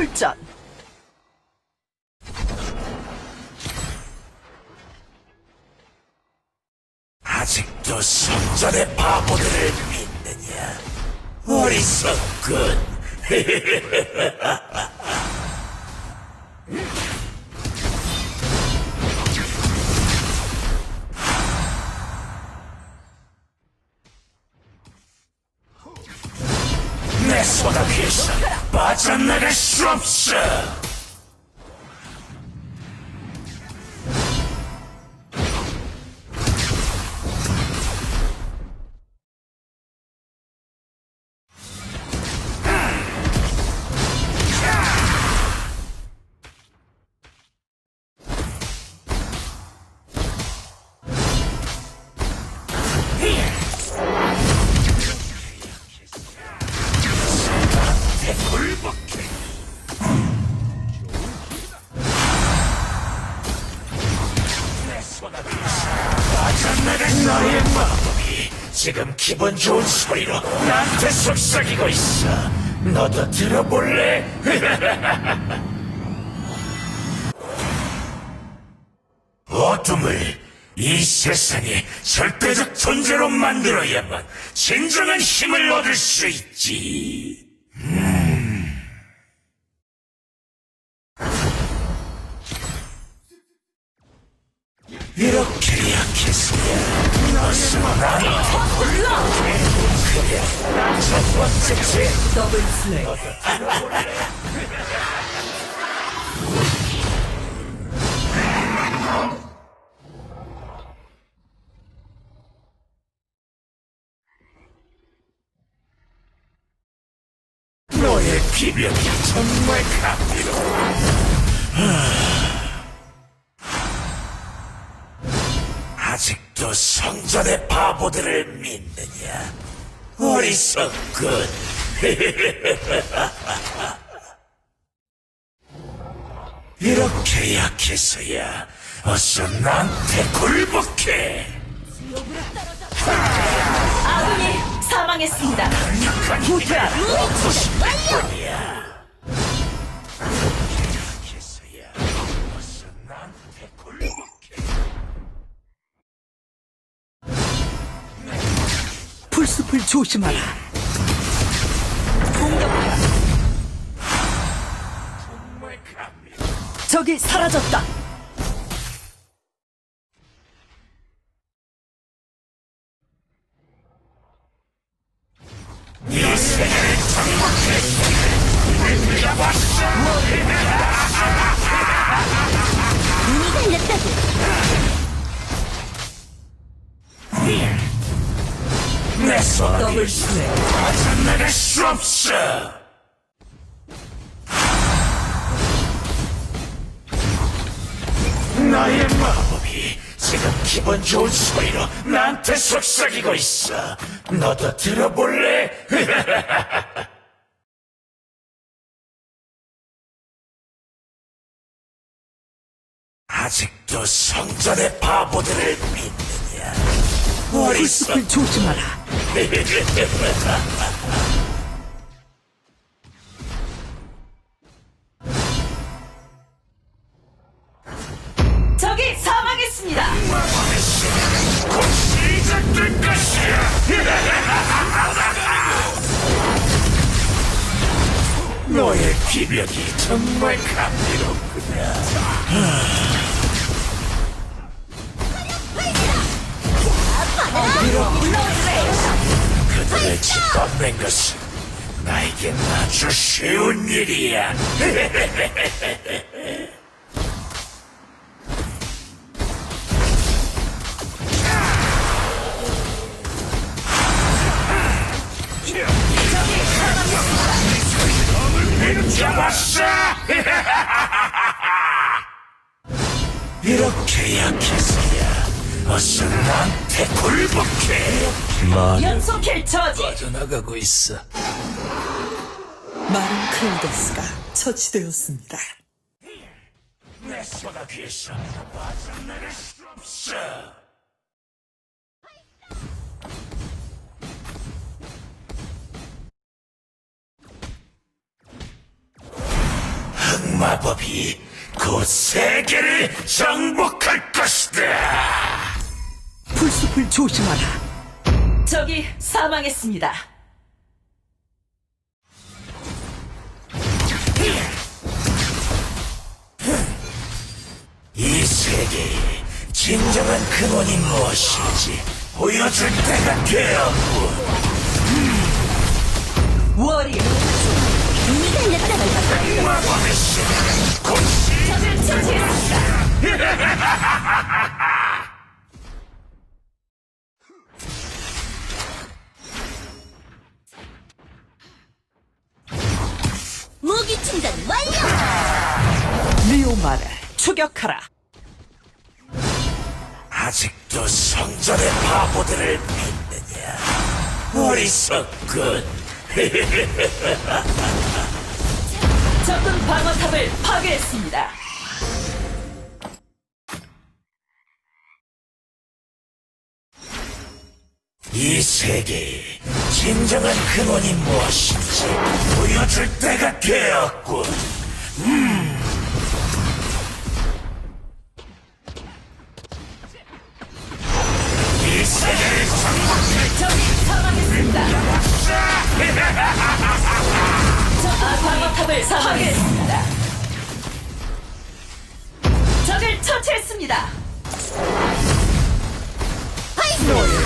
출전. 아직도 성전의 바보들을 믿느냐? 어리석군. 빠져나갈 수 없어. 지금 기분 좋은 소리로 나한테 속삭이고 있어. 너도 들어볼래? 어둠을 이 세상의 절대적 존재로 만들어야만 진정한 힘을 얻을 수 있지. 이렇게 더블 슬레이. 너의 비명이 정말 감미로워 성전의 바보들을 믿느냐 어리석군 이렇게 약해서야 어서 나한테 굴복해 아군이 사망했습니다. 후퇴하라. 풀숲을 조심하라. 공격하라. 적이 사라졌다. 수 없어 나의 마법이 지금 기분 좋은 소리로 나한테 속삭이고 있어 너도 들어볼래? 아직도 성전의 바보들을 믿느냐 어리석 풀숲을 조심하라. 적이 사망했습니다. 너의 기력이 정말 감미롭구 짓밟는 것은 나에겐 아주 쉬운 일이야. 잡았어! 이렇게 약해서 야 어서 나한테 굴복해. 연속 킬 저지. 빠져나가고 있어. 마른 크레이더스가 처치되었습니다. 내 소나기에서 빠져나갈 수 없어. 마법이 곧 세계를 정복할 것이다. 불숲을 조심하라. 적이 사망했습니다. 이 세계의 진정한 근원이 무엇인지 보여줄 때가 되었고 워리어 눈이 달렸다고 마법의 신 리오마를 추격하라. 아직도 성전의 바보들을 믿느냐 어리석군 적군 방어탑을 파괴했습니다. 이 세계의 진정한 근원이 무엇인지 보여줄 때가 되었군 처치했습니다.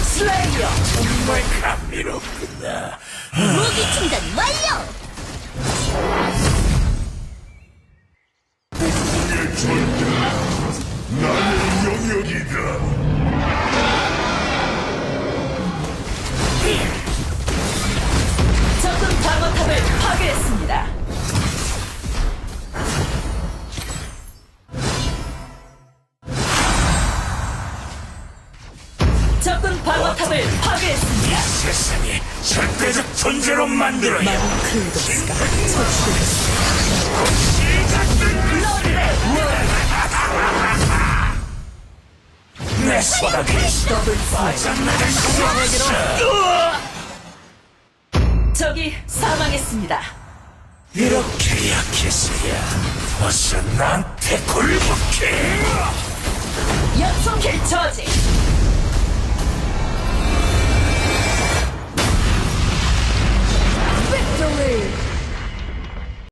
슬레이어. 정말 감미롭구나. 무기 충전 완료 방어탑을 파괴했습니다. 세상에 절대적 존재로 만들어야 처치되었습니다. 내 소나기 빠져나갈 수 없어 적이 사망했습니다. 이렇게 약해서야 어서 나한테 굴복해 연속킬 저지. Holy.